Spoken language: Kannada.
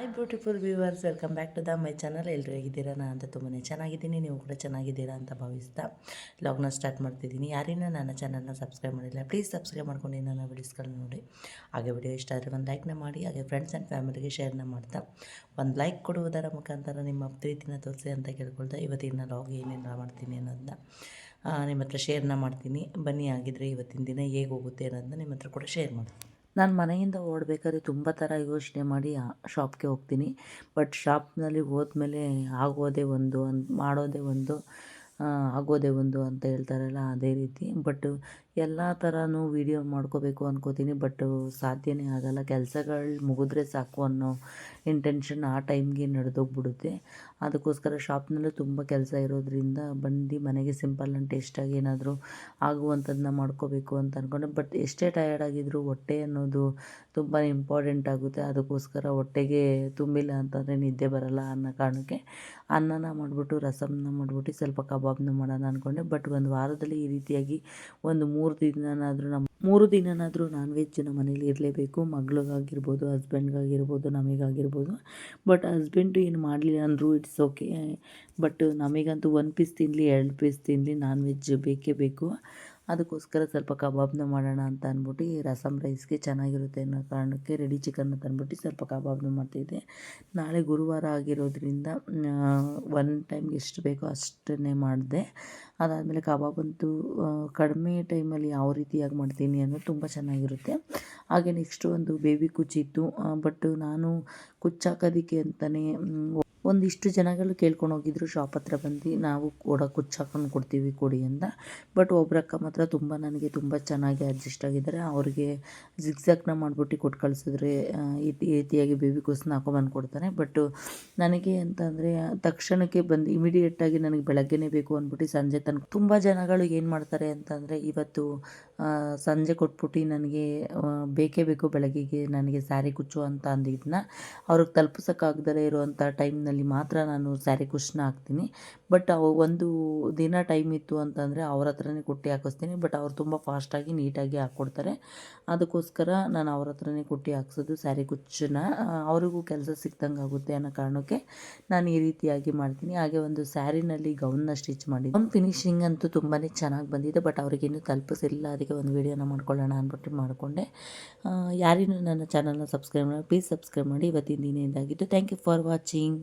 Hi beautiful viewers welcome back to the my channel ಎಲ್ಲರೂ ಹೇಗಿದ್ದೀರಾ? ನಾನು ಅಂತ ತುಂಬಾ ಚೆನ್ನಾಗಿದ್ದೀನಿ. ನೀವು ಕೂಡ ಚೆನ್ನಾಗಿದ್ದೀರಾ ಅಂತ ಭಾವಿಸ್ತಾ ಲಾಗ್ನ ಸ್ಟಾರ್ಟ್ ಮಾಡ್ತಿದ್ದೀನಿ. ಯಾರಿನ ನನ್ನ ಚಾನಲ್ನ ಸಬ್ಸ್ಕ್ರೈಬ್ ಮಾಡಿಲ್ಲ ಪ್ಲೀಸ್ ಸಬ್ಸ್ಕ್ರೈಬ್ ಮಾಡ್ಕೊಂಡು ನನ್ನ ವಿಡಿಯೋಸ್ಗಳನ್ನ ನೋಡಿ. ಹಾಗೆ ವಿಡಿಯೋ ಇಷ್ಟ ಆದರೆ ಒಂದು ಲೈಕ್ನ ಮಾಡಿ, ಹಾಗೆ ಫ್ರೆಂಡ್ಸ್ ಆ್ಯಂಡ್ ಫ್ಯಾಮಿಲಿಗೆ ಶೇರ್ನ ಮಾಡ್ತಾ ಒಂದು ಲೈಕ್ ಕೊಡುವುದರ ಮುಖಾಂತರ ನಿಮ್ಮ ಪ್ರೀತಿನ ತೋರಿಸಿ ಅಂತ ಕೇಳ್ಕೊಳ್ತಾ ಇವತ್ತಿನ ಲಾಗ್ ಏನೇನು ಮಾಡ್ತೀನಿ ಅನ್ನೋದನ್ನ ನಿಮ್ಮ ಹತ್ರ ಶೇರ್ನ ಮಾಡ್ತೀನಿ. ಬನ್ನಿ ಆಗಿದ್ರೆ ಇವತ್ತಿನ ದಿನ ಹೇಗೆ ಹೋಗುತ್ತೆ ಅನ್ನೋದನ್ನ ನಿಮ್ಮ ಹತ್ರ ಕೂಡ ಶೇರ್ ಮಾಡ್ತೀನಿ. ನಾನು ಮನೆಯಿಂದ ಓಡಬೇಕಾದ್ರೆ ತುಂಬ ಥರ ಯೋಚನೆ ಮಾಡಿ ಶಾಪ್ಗೆ ಹೋಗ್ತೀನಿ. ಬಟ್ ಶಾಪ್ನಲ್ಲಿ ಹೋದ್ಮೇಲೆ ಆಗೋದೇ ಒಂದು, ಅನ್, ಮಾಡೋದೇ ಒಂದು. ಆಗೋದೇ ಒಂದು ಅಂತ ಹೇಳ್ತಾರಲ್ಲ, ಅದೇ ರೀತಿ. ಬಟ್ ಎಲ್ಲ ಥರನೂ ವೀಡಿಯೋ ಮಾಡ್ಕೋಬೇಕು ಅಂದ್ಕೋತೀನಿ ಬಟ್ ಸಾಧ್ಯನೇ ಆಗಲ್ಲ. ಕೆಲಸಗಳು ಮುಗಿದ್ರೆ ಸಾಕು ಅನ್ನೋ ಇಂಟೆನ್ಷನ್ ಆ ಟೈಮ್ಗೆ ನಡೆದೋಗ್ಬಿಡುತ್ತೆ. ಅದಕ್ಕೋಸ್ಕರ ಶಾಪ್ನಲ್ಲೂ ತುಂಬ ಕೆಲಸ ಇರೋದ್ರಿಂದ ಬಂದು ಮನೆಗೆ ಸಿಂಪಲ್ ಆ್ಯಂಡ್ ಟೇಸ್ಟಾಗಿ ಏನಾದರೂ ಆಗುವಂಥದ್ದನ್ನ ಮಾಡ್ಕೋಬೇಕು ಅಂತ ಅಂದ್ಕೊಂಡೆ ಬಟ್ ಎಷ್ಟೇ ಟಯರ್ಡ್ ಆಗಿದ್ದರೂ ಹೊಟ್ಟೆ ಅನ್ನೋದು ತುಂಬ ಇಂಪಾರ್ಟೆಂಟ್ ಆಗುತ್ತೆ. ಅದಕ್ಕೋಸ್ಕರ ಹೊಟ್ಟೆಗೆ ತುಂಬಿಲ್ಲ ಅಂತಂದರೆ ನಿದ್ದೆ ಬರಲ್ಲ ಅನ್ನೋ ಕಾರಣಕ್ಕೆ ಅನ್ನನ ಮಾಡಿಬಿಟ್ಟು ರಸಮನ್ನ ಮಾಡಿಬಿಟ್ಟು ಸ್ವಲ್ಪ ಕಬಾಬ್ನ ಮಾಡೋಣ ಅಂದ್ಕೊಂಡೆ ಬಟ್ ಒಂದು ವಾರದಲ್ಲಿ ಈ ರೀತಿಯಾಗಿ ಒಂದು ಮೂರು ದಿನನಾದರೂ ನಮ್ಮ ಮೂರು ದಿನನಾದರೂ ನಾನ್ ವೆಜ್ ನಮ್ಮ ಮನೇಲಿ ಇರಲೇಬೇಕು. ಮಗಳಿಗಾಗಿರ್ಬೋದು ಹಸ್ಬೆಂಡ್ಗಾಗಿರ್ಬೋದು ನಮಗಾಗಿರ್ಬೋದು. ಬಟ್ ಹಸ್ಬೆಂಡು ಏನು ಮಾಡಲಿಲ್ಲ ಅಂದರೂ ಇಟ್ಸ್ ಓಕೆ ಬಟ್ ನಮಗಂತೂ ಒಂದು ಪೀಸ್ ತಿನ್ನಲಿ ಎರಡು ಪೀಸ್ ತಿನ್ನಲಿ ನಾನ್ ವೆಜ್ ಬೇಕೇ ಬೇಕು. ಅದಕ್ಕೋಸ್ಕರ ಸ್ವಲ್ಪ ಕಬಾಬ್ನ ಮಾಡೋಣ ಅಂತ ಅಂದ್ಬಿಟ್ಟು ರಸಮ್ ರೈಸ್ಗೆ ಚೆನ್ನಾಗಿರುತ್ತೆ ಅನ್ನೋ ಕಾರಣಕ್ಕೆ ರೆಡಿ ಚಿಕನ್ನ ತಂದ್ಬಿಟ್ಟು ಸ್ವಲ್ಪ ಕಬಾಬ್ನ ಮಾಡ್ತಿದ್ದೆ. ನಾಳೆ ಗುರುವಾರ ಆಗಿರೋದ್ರಿಂದ ಒನ್ ಟೈಮ್ಗೆ ಎಷ್ಟು ಬೇಕೋ ಅಷ್ಟನ್ನೇ ಮಾಡಿದೆ. ಅದಾದಮೇಲೆ ಕಬಾಬ್ ಅಂತೂ ಕಡಿಮೆ ಟೈಮಲ್ಲಿ ಯಾವ ರೀತಿಯಾಗಿ ಮಾಡ್ತೀನಿ ಅನ್ನೋದು ತುಂಬ ಚೆನ್ನಾಗಿರುತ್ತೆ. ಹಾಗೆ ನೆಕ್ಸ್ಟು ಒಂದು ಬೇಬಿ ಕುಚ್ಚಿತ್ತು ಬಟ್ ನಾನು ಕುಚ್ಚಾಕೋದಕ್ಕೆ ಅಂತಲೇ ಒಂದಿಷ್ಟು ಜನಗಳು ಕೇಳ್ಕೊಂಡು ಹೋಗಿದ್ರು. ಶಾಪ್ ಹತ್ರ ಬಂದು ನಾವು ಕೂಡ ಕುಚ್ಚಾಕೊಂಡು ಕೊಡ್ತೀವಿ, ಕೊಡಿ ಅಂತ. ಬಟ್ ಒಬ್ರಕ್ಕ ಮಾತ್ರ ತುಂಬ ನನಗೆ ತುಂಬ ಚೆನ್ನಾಗಿ ಅಡ್ಜಸ್ಟ್ ಆಗಿದ್ದಾರೆ. ಅವ್ರಿಗೆ ಜಿಗ್ಸಾಕ್ನ ಮಾಡಿಬಿಟ್ಟು ಕೊಟ್ಟು ಕಳಿಸಿದ್ರೆ ಈ ರೀತಿಯಾಗಿ ಬೇಬಿ ಕೂಸನ್ನ ಹಾಕೊಂಬಂದು ಕೊಡ್ತಾರೆ. ಬಟ್ ನನಗೆ ಅಂತಂದರೆ ತಕ್ಷಣಕ್ಕೆ ಬಂದು ಇಮಿಡಿಯೇಟಾಗಿ ನನಗೆ ಬೆಳಗ್ಗೆನೇ ಬೇಕು ಅಂದ್ಬಿಟ್ಟು ಸಂಜೆ ತನಕ ತುಂಬ ಜನಗಳು ಏನು ಮಾಡ್ತಾರೆ ಅಂತಂದರೆ ಇವತ್ತು ಸಂಜೆ ಕೊಟ್ಬಿಟ್ಟು ನನಗೆ ಬೇಕೇ ಬೇಕು ಬೆಳಗ್ಗೆಗೆ ನನಗೆ ಸ್ಯಾರಿ ಕುಚ್ಚು ಅಂತ ಅಂದಿದ್ದನ್ನ ಅವ್ರಿಗೆ ತಲುಪಿಸೋಕ್ಕಾಗ್ದಲೇ ಇರುವಂಥ ಟೈಮ್ನಲ್ಲಿ ಮಾತ್ರ ನಾನು ಸ್ಯಾರಿ ಕುಚ್ಚನ್ನ ಹಾಕ್ತೀನಿ. ಬಟ್ ಅವು ಒಂದು ದಿನ ಟೈಮ್ ಇತ್ತು ಅಂತಂದರೆ ಅವ್ರ ಹತ್ರನೇ ಕುಟ್ಟಿ ಹಾಕಿಸ್ತೀನಿ. ಬಟ್ ಅವ್ರು ತುಂಬ ಫಾಸ್ಟಾಗಿ ನೀಟಾಗಿ ಹಾಕ್ಕೊಡ್ತಾರೆ ಅದಕ್ಕೋಸ್ಕರ ನಾನು ಅವ್ರ ಹತ್ರನೇ ಕುಟ್ಟಿ ಹಾಕ್ಸೋದು ಸ್ಯಾರಿ ಕುಚ್ಚನ್ನ ಅವ್ರಿಗೂ ಕೆಲಸ ಸಿಕ್ದಂಗೆ ಆಗುತ್ತೆ ಅನ್ನೋ ಕಾರಣಕ್ಕೆ ನಾನು ಈ ರೀತಿಯಾಗಿ ಮಾಡ್ತೀನಿ. ಹಾಗೆ ಒಂದು ಸ್ಯಾರಿನಲ್ಲಿ ಗೌನ್ನ ಸ್ಟಿಚ್ ಮಾಡಿ ಒಂದು ಫಿನಿಶಿಂಗ್ ಅಂತೂ ತುಂಬಾ ಚೆನ್ನಾಗಿ ಬಂದಿದೆ. ಬಟ್ ಅವ್ರಿಗೇನು ತಲುಪಿಸಿಲ್ಲ. ಅದಕ್ಕೆ ಒಂದು ವೀಡಿಯೋನ ಮಾಡ್ಕೊಳ್ಳೋಣ ಅಂದ್ಬಿಟ್ಟು ಮಾಡಿಕೊಂಡೆ. ಯಾರಿನೂ ನನ್ನ ಚಾನಲ್ನ ಸಬ್ಸ್ಕ್ರೈಬ್ ಮಾಡಿ ಪ್ಲೀಸ್ ಸಬ್ಸ್ಕ್ರೈಬ್ ಮಾಡಿ. ಇವತ್ತಿನ ದಿನ ಇದಾಗಿತ್ತು ಥ್ಯಾಂಕ್ ಯು ಫಾರ್ ವಾಚಿಂಗ್